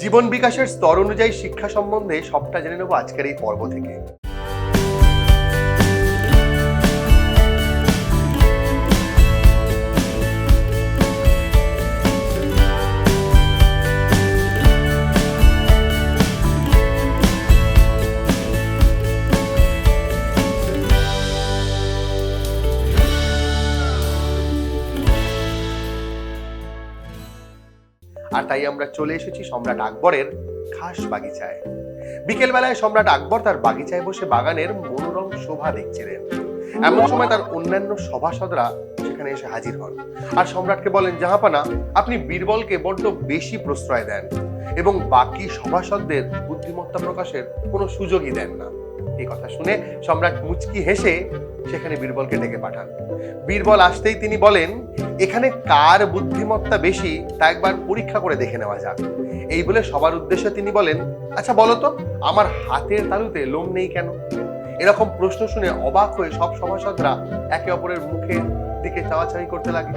জীবন বিকাশের স্তর অনুযায়ী শিক্ষা সম্বন্ধে সবটা জেনে নেব আজকের এই পর্ব থেকে। আর তাই আমরা চলে এসেছি সম্রাট আকবরের খাস বাগিচায়। বিকেলবেলায় সম্রাট আকবর তার বাগিচায় বসে বাগানের মনোরম শোভা দেখছিলেন। এমন সময় তার অন্যান্য সভাসদরা সেখানে এসে হাজির হন। আর সম্রাটকে বলেন, জাহাপানা, আপনি বীরবলকে বড্ড বেশি প্রশ্রয় দেন এবং বাকি সভাসদদের বুদ্ধিমত্তা প্রকাশের কোনো সুযোগই দেন না। এই কথা শুনে সম্রাট মুচকি হেসে সেখানে বীরবলকে ডেকে পাঠান। বীরবল আসতেই তিনি বলেন, এখানে কার বুদ্ধিমত্তা বেশি তা একবার পরীক্ষা করে দেখে নেওয়া যাক। এই বলে সবার উদ্দেশ্যে তিনি বলেন আচ্ছা বলো তো, আমার হাতের তালুতে লোম নেই কেন? এরকম প্রশ্ন শুনে অবাক হয়ে সব সভাসদরা একে অপরের মুখের দিকে চাওয়াচাই করতে লাগে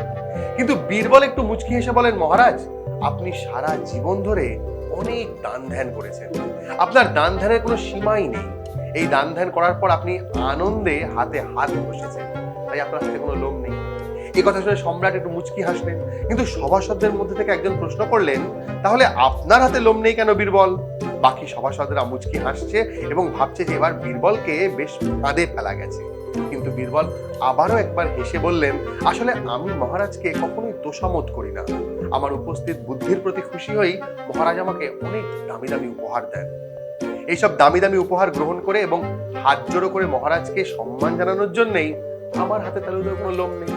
কিন্তু বীরবল একটু মুচকি হেসে বলেন, মহারাজ, আপনি সারা জীবন ধরে অনেক দান ধ্যান করেছেন। আপনার দান ধ্যানের কোনো সীমাই নেই। এই দান ধ্যান করার পর আপনি আনন্দে হাতে হাত বসেছেন। তাই আপনার হাতে কোনো লোম নেই। এই কথা শুনে সম্রাট একটু মুচকি হাসলেন। কিন্তু সভাসদদের মধ্যে থেকে একজন প্রশ্ন করলেন, তাহলে আপনার হাতে লোম নেই কেন বীরবল? বাকি সভাসদরা মুচকি হাসছে এবং ভাবছে যে এবার বীরবলকে বেশ ফাঁদে ফেলা গেছে। কিন্তু বীরবল আবারও একবার হেসে বললেন, আসলে আমি মহারাজকে কখনোই তোষামত করি না। আমার উপস্থিত বুদ্ধির প্রতি খুশি হয়েই মহারাজ আমাকে অনেক দামি দামি উপহার দেন। এইসব দামি দামি উপহার গ্রহণ করে এবং হাত জোড়ো করে মহারাজকে সম্মান জানানোর জন্যই আমার হাতে তালুতে কোনো লোম নেই।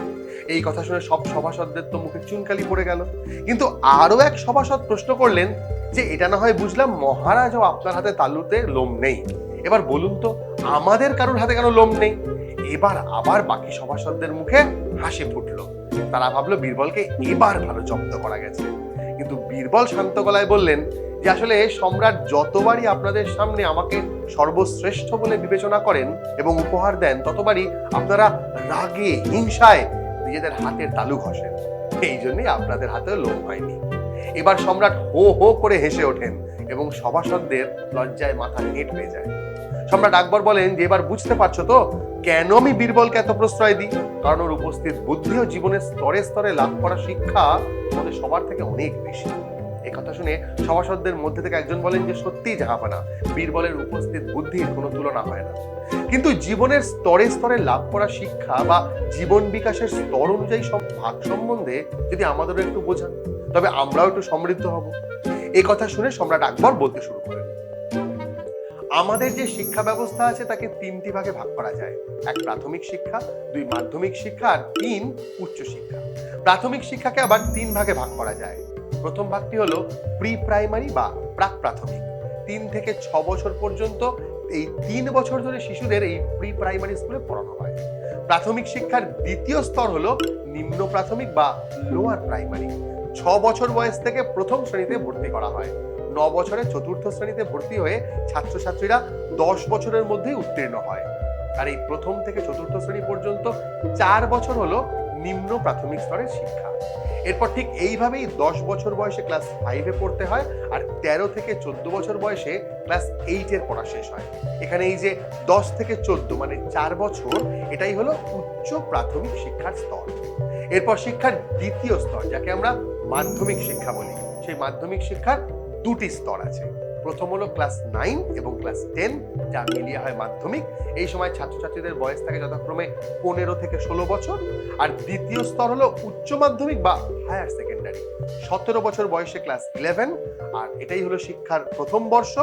এই কথা শুনে সব সভাসদদের তো মুখে চুনকালি পড়ে গেল। কিন্তু আরও এক সভাসদ প্রশ্ন করলেন যে এটা না হয় বুঝলাম মহারাজ ও আপনার হাতে তালুতে লোম নেই। এবার বলুন তো, আমাদের কারোর হাতে কেন লোম নেই? এবার আবার বাকি সভাসদদের মুখে হাসি ফুটলো। তারা ভাবলো বীরবলকে এবার ভালো জব্দ করা গেছে। কিন্তু বীরবল শান্ত গলায় বললেন যে আসলে সম্রাট যতবারই আপনাদের সামনে আমাকে সর্বশ্রেষ্ঠ বলে বিবেচনা করেন এবং উপহার দেন, ততবারই আপনারা রাগে, হিংসায় নিজেদের হাতের তালু ঘষেন। এই জন্যই আপনাদের হাতেও লোম হয়নি। এবার সম্রাট হো হো করে হেসে ওঠেন এবং সভাসদদের লজ্জায় মাথা হেঁট হয়ে যায়। সম্রাট আকবর বলেন যে, এবার বুঝতে পারছ তো কেন আমি বীরবলকে এত প্রশ্রয় দিই? কারণ ওর উপস্থিত বুদ্ধি ও জীবনের স্তরে স্তরে লাভ করা শিক্ষা আমাদের সবার থেকে অনেক বেশি। এই কথা শুনে সভাসদদের মধ্যে থেকে একজন বলেন যে সত্যিই জাহাপানা বীরবলের উপস্থিত বুদ্ধির কোনো তুলনা হয় না। কিন্তু জীবনের স্তরে স্তরে লাভ করা শিক্ষা বা জীবন বিকাশের স্তর অনুযায়ী সব ভাগ সম্বন্ধে যদি আমাদেরও একটু বোঝান, তবে আমরাও একটু সমৃদ্ধ হব। এই কথা শুনে সম্রাট আকবর বলতে শুরু করেন। আমাদের যে শিক্ষা ব্যবস্থা আছে তাকে তিনটি ভাগে ভাগ করা যায়। এক প্রাথমিক শিক্ষা, দুই মাধ্যমিক শিক্ষা, আর তিন উচ্চ শিক্ষা। প্রাথমিক শিক্ষাকে আবার তিন ভাগে ভাগ করা যায়। প্রথম ভাগটি হলো প্রি প্রাইমারি বা প্রাক প্রাথমিক। তিন থেকে ছ বছর পর্যন্ত এই তিন বছর ধরে শিশুদের এই প্রি প্রাইমারি স্কুলে পড়ানো হয়। প্রাথমিক শিক্ষার দ্বিতীয় স্তর হলো নিম্ন প্রাথমিক বা লোয়ার প্রাইমারি। ছ বছর বয়স থেকে প্রথম শ্রেণীতে ভর্তি করা হয়। ন বছরে চতুর্থ শ্রেণীতে ভর্তি হয়ে ছাত্রছাত্রীরা দশ বছরের মধ্যেই উত্তীর্ণ হয়। আর এই প্রথম থেকে চতুর্থ শ্রেণি পর্যন্ত চার বছর হলো নিম্ন প্রাথমিক স্তরের শিক্ষা। এরপর ঠিক এইভাবেই দশ বছর বয়সে ক্লাস ফাইভে পড়তে হয় আর তেরো থেকে চোদ্দ বছর বয়সে ক্লাস এইটের পড়া শেষ হয়। এখানে এই যে দশ থেকে চোদ্দ মানে চার বছর, এটাই হলো উচ্চ প্রাথমিক শিক্ষার স্তর। এরপর শিক্ষার দ্বিতীয় স্তর, যাকে আমরা মাধ্যমিক শিক্ষা বলি। সেই মাধ্যমিক শিক্ষার দুটি স্তর আছে। প্রথম হলো ক্লাস নাইন এবং ক্লাস টেন, যা মিলিয়ে হয় মাধ্যমিক। এই সময় ছাত্রছাত্রীদের বয়স থাকে যথাক্রমে পনেরো থেকে ষোলো বছর। আর দ্বিতীয় স্তর হলো উচ্চ মাধ্যমিক বা হায়ার সেকেন্ডারি সতেরো বছর বয়সে ক্লাস ইলেভেন আর এটাই হলো শিক্ষার প্রথম বর্ষ।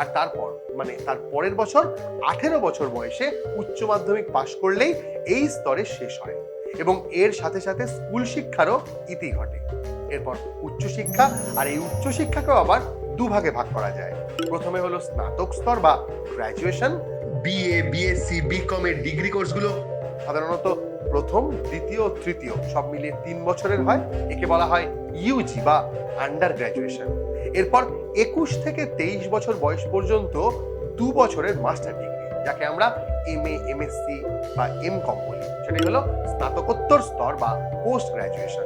আর তারপর মানে তার পরের বছর আঠেরো বছর বয়সে উচ্চ মাধ্যমিক পাশ করলেই এই স্তরে শেষ হয়। এবং এর সাথে সাথে স্কুল শিক্ষারও ইতি ঘটে। এরপর উচ্চশিক্ষা, আর এই উচ্চশিক্ষাকেও আবার দুভাগে ভাগ করা যায়। প্রথমে হলো স্নাতক স্তর বা গ্র্যাজুয়েশন বিএ বিএসসি বিকম এর ডিগ্রি কোর্সগুলো সাধারণত প্রথম, দ্বিতীয় তৃতীয় সব মিলিয়ে তিন বছরের হয়। একে বলা হয় ইউজি বা আন্ডার গ্র্যাজুয়েশন এরপর একুশ থেকে তেইশ বছর বয়স পর্যন্ত দু বছরের মাস্টার ডিগ্রি যাকে আমরা এম এ এম এমএসসি বা এম কম বলি সেটাই হলো স্নাতকোত্তর স্তর বা পোস্ট গ্র্যাজুয়েশন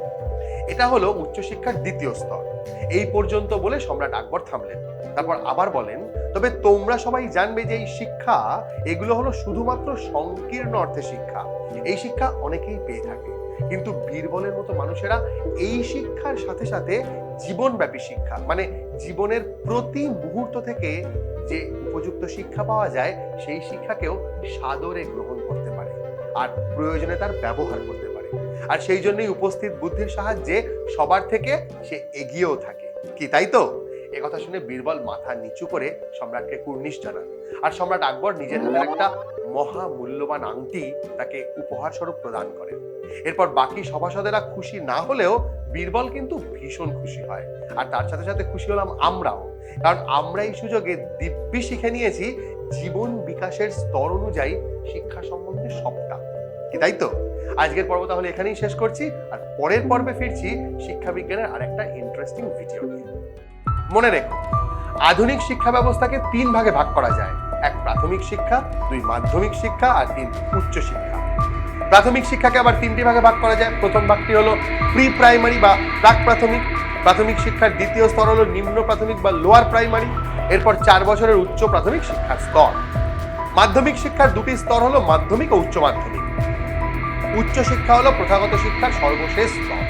এটা হলো উচ্চশিক্ষার দ্বিতীয় স্তর। এই পর্যন্ত বলে সম্রাট আকবর থামলেন। তারপর আবার বলেন, তবে তোমরা সবাই জানবে যে এই শিক্ষা, এগুলো হলো শুধুমাত্র সংকীর্ণ অর্থে শিক্ষা। এই শিক্ষা অনেকেই পেয়ে থাকে। কিন্তু বীরবলের মতো মানুষেরা এই শিক্ষার সাথে সাথে জীবনব্যাপী শিক্ষা মানে জীবনের প্রতি মুহূর্ত থেকে যে উপযুক্ত শিক্ষা পাওয়া যায়, সেই শিক্ষাকেও সাদরে গ্রহণ করতে পারে আর প্রয়োজনে তার ব্যবহার করতে পারে। আর সেই জন্যই উপস্থিত বুদ্ধির সাহায্যে সবার থেকে সে এগিয়েও থাকে। কি, তাই তো? একথা শুনে বীরবল মাথা নিচু করে সম্রাটকে কুর্নিশ জানান। আর সম্রাট আকবর নিজের হাতের একটা মহা মূল্যবান আংটি তাকে উপহার স্বরূপ প্রদান করেন। এরপর বাকি সভাসদেরা খুশি না হলেও বীরবল কিন্তু ভীষণ খুশি হয়। আর তার সাথে সাথে খুশি হলাম আমরাও। কারণ আমরা এই সুযোগে দিব্যি শিখে নিয়েছি জীবন বিকাশের স্তর অনুযায়ী শিক্ষা সম্বন্ধে সবটা। কি তাই তো? আজকের পর্ব তাহলে এখানেই শেষ করছি। আর পরের পর্বে ফিরছি শিক্ষা বিজ্ঞানের আরেকটা ইন্টারেস্টিং ভিডিও নিয়ে। মনে রেখো, আধুনিক শিক্ষা ব্যবস্থাকে তিন ভাগে ভাগ করা যায়। এক প্রাথমিক শিক্ষা, দুই মাধ্যমিক শিক্ষা, আর তিন উচ্চ শিক্ষা। প্রাথমিক শিক্ষাকে আবার তিনটি ভাগে ভাগ করা যায়। প্রথম ভাগটি হলো প্রি প্রাইমারি বা প্রাক প্রাথমিক। প্রাথমিক শিক্ষার দ্বিতীয় স্তর হলো নিম্ন প্রাথমিক বা লোয়ার প্রাইমারি। এরপর চার বছরের উচ্চ প্রাথমিক শিক্ষার স্তর। মাধ্যমিক শিক্ষার দুটি স্তর হলো মাধ্যমিক ও উচ্চ মাধ্যমিক। উচ্চ শিক্ষা হলো প্রথাগত শিক্ষার সর্বশেষ স্তর।